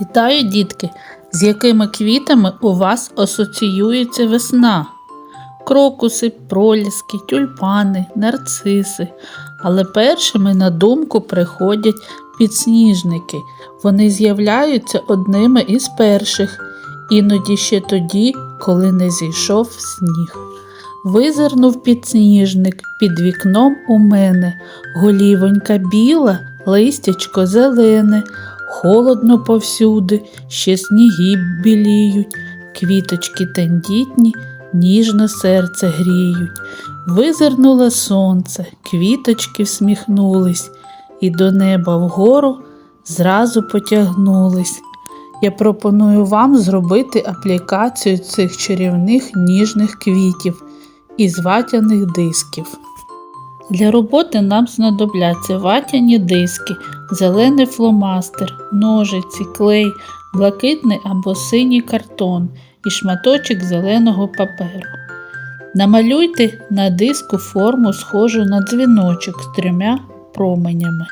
Вітаю, дітки! З якими квітами у вас асоціюється весна? Крокуси, проліски, тюльпани, нарциси. Але першими на думку приходять підсніжники. Вони з'являються одними із перших, іноді ще тоді, коли не зійшов сніг. Визирнув підсніжник під вікном у мене, голівонька біла, листячко зелене, холодно повсюди, ще сніги біліють, квіточки тендітні, ніжно серце гріють. Визирнуло сонце, квіточки всміхнулись, і до неба вгору зразу потягнулись. Я пропоную вам зробити аплікацію цих чарівних ніжних квітів із ватяних дисків. Для роботи нам знадобляться ватяні диски, зелений фломастер, ножиці, клей, блакитний або синій картон і шматочок зеленого паперу. Намалюйте на диску форму, схожу на дзвіночок з трьома променями.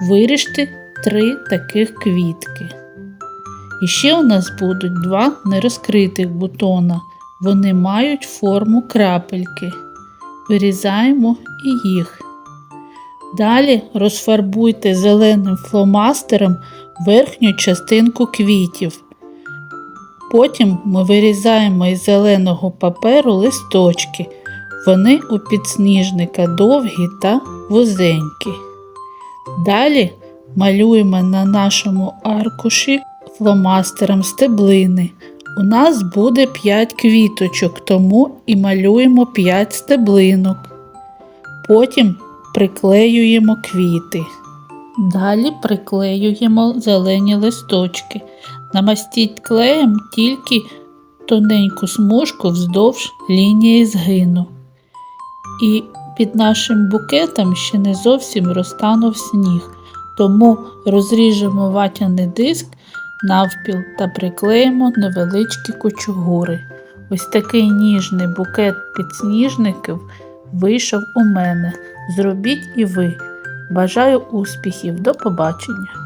Виріжте три таких квітки. І ще у нас будуть два нерозкритих бутона. Вони мають форму крапельки. Вирізаємо і їх. Далі розфарбуйте зеленим фломастером верхню частинку квітів. Потім ми вирізаємо із зеленого паперу листочки. Вони у підсніжника довгі та вузенькі. Далі малюємо на нашому аркуші фломастером стеблини. У нас буде 5 квіточок, тому і малюємо 5 стеблинок. Потім приклеюємо квіти. Далі приклеюємо зелені листочки. Намастіть клеєм тільки тоненьку смужку вздовж лінії згину. І під нашим букетом ще не зовсім розтанув сніг, тому розріжемо ватяний диск навпіл та приклеїмо невеличкі кучугури. Ось такий ніжний букет підсніжників вийшов у мене. Зробіть і ви. Бажаю успіхів. До побачення!